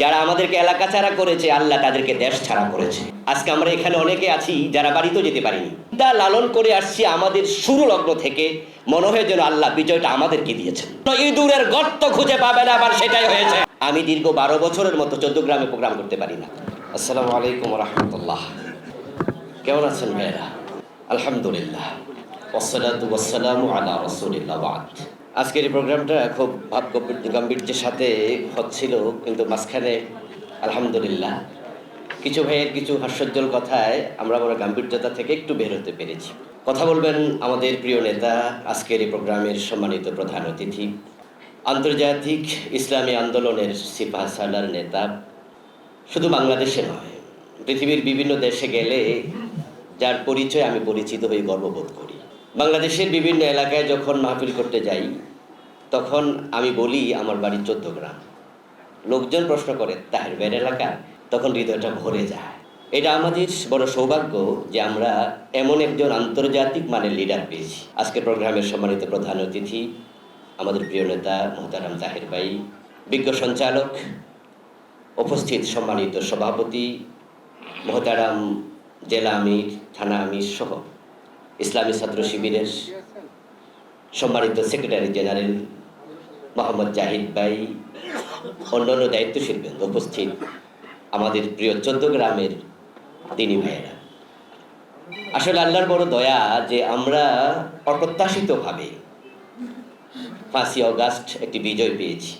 যারা আমাদেরকে এলাকা ছাড়া করেছে, আল্লাহ তাদেরকে দেশ ছাড়া করেছে। আজকে আমরা এখানে অনেকে আছি যারা বাড়িতেও যেতে পারিনি। তা লালন করে আসছি আমাদের শুরু লগ্ন থেকে। মনে হয় যেন আল্লাহ বিজয়টা আমাদেরকে দিয়েছেন। ইঁদুরের গর্ত খুঁজে পাবে না, আবার সেটাই হয়েছে। আমি দীর্ঘ বারো বছরের মতো চোদ্দ গ্রামে প্রোগ্রাম করতে পারি না। আসসালামু আলাইকুম রহমতুল্লাহ। কেমন আছেন ভাইয়েরা? আলহামদুলিল্লাহ। ওসলাতু ওয়াসসালামু আলা রাসূলিল্লাহ আজকের এই প্রোগ্রামটা খুব ভাব গম্ভীর- গাম্ভীর্যের সাথে হচ্ছিল, কিন্তু মাঝখানে আলহামদুলিল্লাহ কিছু ভাইয়ের কিছু হাস্যোজ্জ্বল কথায় আমরা আমরা গাম্ভীর্যতা থেকে একটু বের হতে পেরেছি। কথা বলবেন আমাদের প্রিয় নেতা, আজকের এই প্রোগ্রামের সম্মানিত প্রধান অতিথি, আন্তর্জাতিক ইসলামী আন্দোলনের সিপাহ সালার নেতা। শুধু বাংলাদেশে নয়, পৃথিবীর বিভিন্ন দেশে গেলে যার পরিচয় আমি পরিচিত হয়ে গর্ববোধ করি। বাংলাদেশের বিভিন্ন এলাকায় যখন মাহফিল করতে যাই, তখন আমি বলি আমার বাড়ি চোদ্দ গ্রাম। লোকজন প্রশ্ন করে তাহের বের এলাকা? তখন হৃদয়টা ভরে যায়। এটা আমাদের বড় সৌভাগ্য যে আমরা এমন একজন আন্তর্জাতিক মানের লিডার পেয়েছি। আজকের প্রোগ্রামের সম্মানিত প্রধান অতিথি আমাদের প্রিয় নেতা মোহতারাম তাহের ভাই, বিজ্ঞ সঞ্চালক, উপস্থিত সম্মানিত সভাপতি, মহতারাম জেলা আমির, থানা আমির সহ। ইসলামী ছাত্র শিবিরের সম্মানিত সেক্রেটারি জেনারেল মোহাম্মদ জাহিদ ভাই, অন্যান্য দায়িত্বশীল উপস্থিত, আমাদের প্রিয় চোদ্দ গ্রামের তিনি ভাইয়েরা। আসলে আল্লাহর বড় দয়া যে আমরা অপ্রত্যাশিতভাবে পাঁচই অগাস্ট একটি বিজয় পেয়েছি।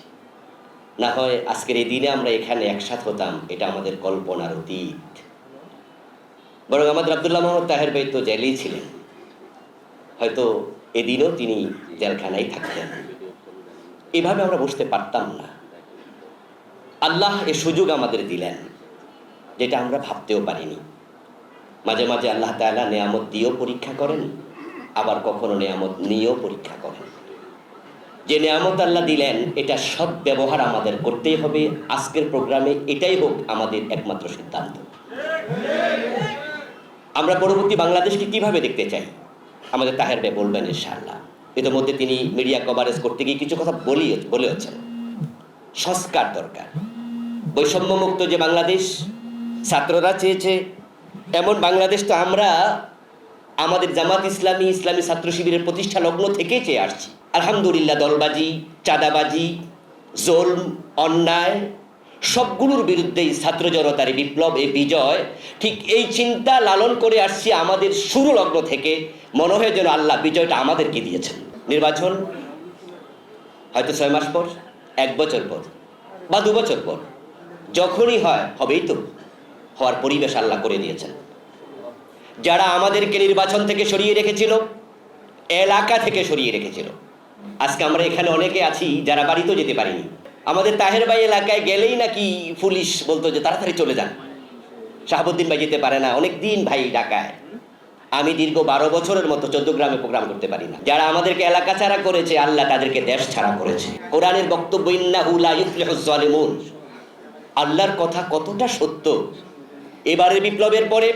না হয় আজকের এই দিনে আমরা এখানে একসাথ হতাম, এটা আমাদের কল্পনার অতীত। বরং আমাদের আবদুল্লাহ মোহাম্মদ তাহের ভাই তো জেলেই ছিলেন। হয়তো এদিনও তিনি জেলখানায় থাকতেন। এভাবে আমরা বসতে পারতাম না। আল্লাহ এ সুযোগ আমাদের দিলেন, যেটা আমরা ভাবতেও পারিনি। মাঝে মাঝে আল্লাহ তাআলা নেয়ামত দিয়েও পরীক্ষা করেন, আবার কখনো নেয়ামত নিয়েও পরীক্ষা করেন। যে নেয়ামত আল্লাহ দিলেন, এটা সৎ ব্যবহার আমাদের করতেই হবে। আজকের প্রোগ্রামে এটাই হোক আমাদের একমাত্র সিদ্ধান্ত। আমরা পরবর্তী বাংলাদেশকে কীভাবে দেখতে চাই? আমাদের তাহের ভাই বলবেন ইনশাআল্লাহ। ইতিমধ্যে তিনি মিডিয়া কভারেজ করতে গিয়ে কিছু কথা বলি বলেছেন সংস্কার দরকার। বৈষম্যমুক্ত যে বাংলাদেশ, ছাত্ররা চেয়েছে, এমন বাংলাদেশ তো আমরা আমাদের জামাত ইসলামী ইসলামী ছাত্র শিবিরের প্রতিষ্ঠা লগ্ন থেকেই চেয়ে আসছি। আলহামদুলিল্লাহ দলবাজি, চাঁদাবাজি, জোলম, অন্যায় সবগুলোর বিরুদ্ধেই ছাত্র জনতার বিপ্লব, এই বিজয়, ঠিক এই চিন্তা লালন করে আসছি আমাদের শুরু লগ্ন থেকে। মনে হয় যেন আল্লাহ বিজয়টা আমাদেরকে দিয়েছেন। নির্বাচন হয়তো ছয় মাস পর, এক বছর পর বা দু বছর পর, যখনই হয়, হবেই তো। হওয়ার পরিবেশ আল্লাহ করে দিয়েছেন। যারা আমাদেরকে নির্বাচন থেকে সরিয়ে রেখেছিল, এলাকা থেকে সরিয়ে রেখেছিল। আজকে আমরা এখানে অনেকে আছি যারা বাড়িতেও যেতে পারিনি। আমাদের তাহের ভাই এলাকায় গেলেই নাকি পুলিশ বলতো যে তাড়াতাড়ি চলে যান। শাহাবুদ্দিন ভাই যেতে পারে না। অনেক দিন ভাই ডাকায় আমি দীর্ঘ বারো বছরের মতো চোদ্দ গ্রামে প্রোগ্রাম করতে পারি না। যারা আমাদেরকে এলাকা ছাড়া করেছে, আল্লাহ তাদেরকে দেশ ছাড়া করেছে। কোরআনের বক্তব্য আল্লাহর কথা কতটা সত্য? এবারের বিপ্লবের পরে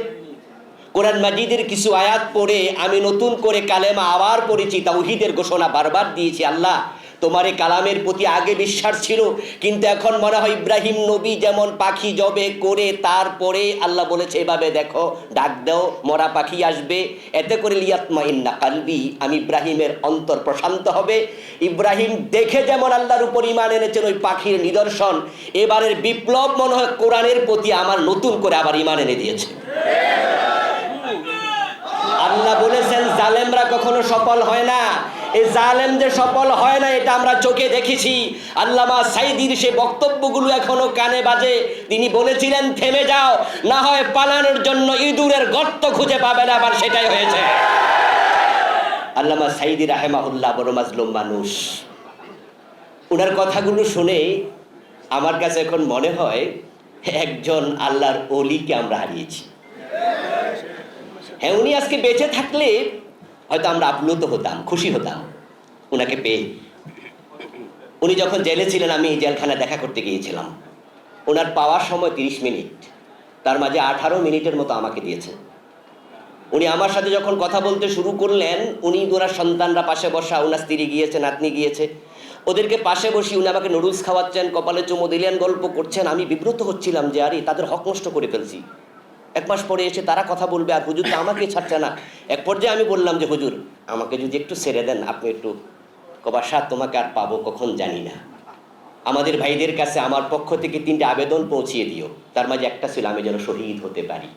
কোরআন মাজিদের কিছু আয়াত পড়ে আমি নতুন করে কালেমা আবার পড়েছি, তাওহীদের ঘোষণা বারবার দিয়েছি, আল্লাহ তোমার কালামের প্রতি আগে বিশ্বাস ছিল, কিন্তু এখন মনে হয় ইব্রাহিম নবী যেমন পাখি জবে করে তারপরে আল্লাহ বলেছে, এভাবে দেখো, ডাক দাও, মরা পাখি আসবে। এতে করে লিয়াতমা ইন্না কালবি, আমি ইব্রাহিমের অন্তর প্রশান্ত হবে। ইব্রাহিম দেখে যেমন আল্লাহর উপর ইমান এনেছেন ওই পাখির নিদর্শন, এবারের বিপ্লব মনে হয় কোরআনের প্রতি আমার নতুন করে আবার ইমান এনে দিয়েছে। আল্লাহ বলেছেন, জালেমরা কখনো সফল হয় না। এই জালেম সফল হয় না, এটা আমরা চোখে দেখেছি। আল্লামা সাইদির সে বক্তব্যগুলো এখনও কানে বাজে। তিনি বলেছিলেন, থেমে যাও, না হয় পালানোর জন্য ইঁদুরের গর্ত খুঁজে পাবে না, আবার সেটাই হয়েছে। আল্লামা সাইদি রাহেমাহুল্লাহ বড় মাজলুম মানুষ। ওনার কথাগুলো শুনে আমার কাছে এখন মনে হয়, একজন আল্লাহর অলিকে আমরা হারিয়েছি। হ্যাঁ উনি আজকে বেঁচে থাকলে হয়তো আমরা আপ্লুত হতাম, খুশি হতাম ওনাকে পেয়ে। উনি যখন জেলে ছিলেন, আমি জেলখানা দেখা করতে গিয়েছিলাম। ওনার পাওয়ার সময় তিরিশ মিনিট, তার মাঝে আঠারো মিনিটের মতো আমাকে দিয়েছেন উনি আমার সাথে যখন কথা বলতে শুরু করলেন, উনি ওনার সন্তানরা পাশে বসা ওনার স্ত্রী গিয়েছে, নাতনি গিয়েছে। ওদেরকে পাশে বসি উনি আমাকে নুডলস খাওয়াচ্ছেন, কপালে চুমো দিলেন, গল্প করছেন। আমি বিব্রত হচ্ছিলাম যে, আরে, তাদের হক নষ্ট করে ফেলছি। এক মাস পরে এসে তারা কথা বলবে, আর হুজুর তো আমাকে ছাড়ছে না। এক পর্যায়ে আমি বললাম যে, হুজুর, আমাকে যদি একটু ছেড়ে দেন, আপনি একটু কবাসা তোমাকে আর পাবো কখন জানি না। আমাদের ভাইদের কাছে আমার পক্ষ থেকে তিনটে আবেদন পৌঁছিয়ে দিও। তার মাঝে একটা ছিল, আমি যেন শহীদ হতে পারি।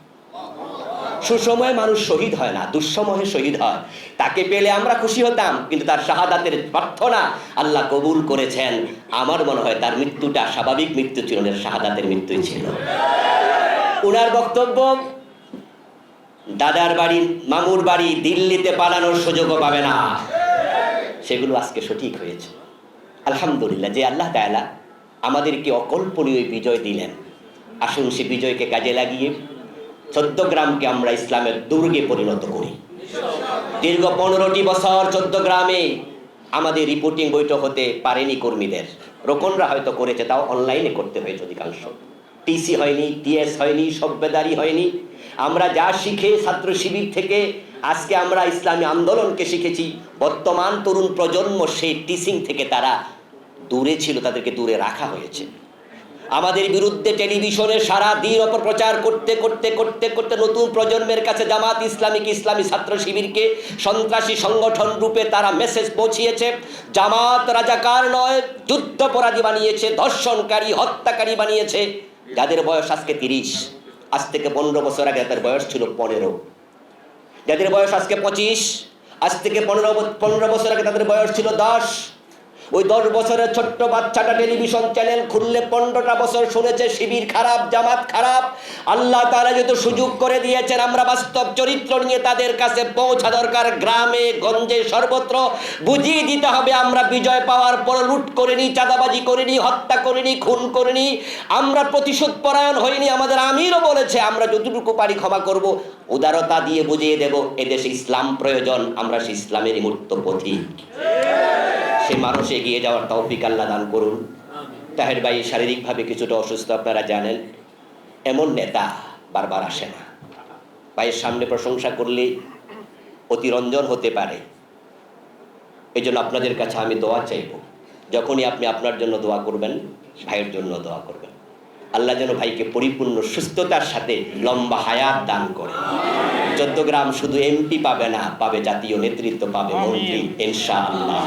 সুসময়ে মানুষ শহীদ হয় না, দুঃসময়ে শহীদ হয়। তাকে পেলে আমরা খুশি হতাম, কিন্তু তার শাহাদাতের প্রার্থনা আল্লাহ কবুল করেছেন। আমার মনে হয় তার মৃত্যুটা স্বাভাবিক মৃত্যু ছিল শাহাদাতের মৃত্যুই ছিল। ওনার বক্তব্য, দাদার বাড়ি, মামুর বাড়ি দিল্লিতে পালানোর সুযোগও পাবে না। সেগুলো আজকে সঠিক হয়েছে। আলহামদুলিল্লাহ, যে আল্লাহ তাআলা আমাদেরকে অকল্পনীয় বিজয় দিলেন। আসুন সে বিজয়কে কাজে লাগিয়ে চোদ্দ গ্রামকে আমরা ইসলামের দুর্গে পরিণত করি। দীর্ঘ পনেরোটি বছর চোদ্দ গ্রামে আমাদের রিপোর্টিং বৈঠক হতে পারেনি কর্মীদের। রোকনরা হয়তো করেছে, তাও অনলাইনে করতে হয়েছে অধিকাংশ। টিসি হয়নি টিএস হয়নি সভ্যদারি হয়নি। আমরা যা শিখে ছাত্র শিবির থেকে আজকে আমরা ইসলামী আন্দোলনকে শিখেছি। বর্তমান তরুণ প্রজন্ম সেই টিচিং থেকে তারা দূরে ছিল, তাদেরকে দূরে রাখা হয়েছে। আমাদের বিরুদ্ধে টেলিভিশনে সারা দিন অপপ্রচার করতে করতে করতে করতে নতুন প্রজন্মের কাছে জামাত ইসলামিক, ইসলামী ছাত্র শিবিরকে সন্ত্রাসী সংগঠন রূপে তারা মেসেজ পৌঁছিয়েছে। জামাত রাজাকার নয়, যুদ্ধপরাধী বানিয়েছে, ধর্ষণকারী, হত্যাকারী বানিয়েছে। যাদের বয়স আজকে তিরিশ, আজ থেকে পনেরো বছর আগে তাদের বয়স ছিল পনেরো। যাদের বয়স আজকে পঁচিশ, আজ থেকে পনেরো পনেরো বছর আগে তাদের বয়স ছিল দশ। ওই দশ বছরের ছোট্ট বাচ্চাটা টেলিভিশন চ্যানেল খুললে পনেরোটা বছর শুনেছে, শিবির খারাপ, জামাত খারাপ। আল্লাহ তারা যেহেতু সুযোগ করে দিয়েছেন, আমরা বাস্তব চরিত্র নিয়ে তাদের কাছে পৌঁছা দরকার। গ্রামে, গঞ্জে সর্বত্র বুঝিয়ে দিতে হবে, আমরা বিজয় পাওয়ার পর লুট করিনি, চাঁদাবাজি করিনি, হত্যা করিনি, খুন করিনি। আমরা প্রতিশোধ পরায়ণ হইনি, আমাদের আমিরও বলেছে, আমরা যতটুকু পারি ক্ষমা করব। উদারতা দিয়ে বুঝিয়ে দেব, এদেশে ইসলাম প্রয়োজন, আমরা সেই ইসলামেরই মূর্ত পথিক। সে মানুষ এগিয়ে যাওয়ার তৌফিক আল্লাহ দান করুন। তাহের ভাই শারীরিকভাবে কিছুটা অসুস্থ আপনারা জানেন। এমন নেতা বারবার আসে না। ভাইয়ের সামনে প্রশংসা করলে অতিরঞ্জন হতে পারে। এই জন্য আপনাদের কাছে আমি দোয়া চাইব। যখনই আপনি আপনার জন্য দোয়া করবেন ভাইয়ের জন্য দোয়া করবেন। আল্লাহ যেন ভাইকে পরিপূর্ণ সুস্থতার সাথে লম্বা হায়াত দান করে। চোদ্দ গ্রাম শুধু এমপি পাবে না পাবে জাতীয় নেতৃত্ব পাবে মন্ত্রী ইনশাআল্লাহ।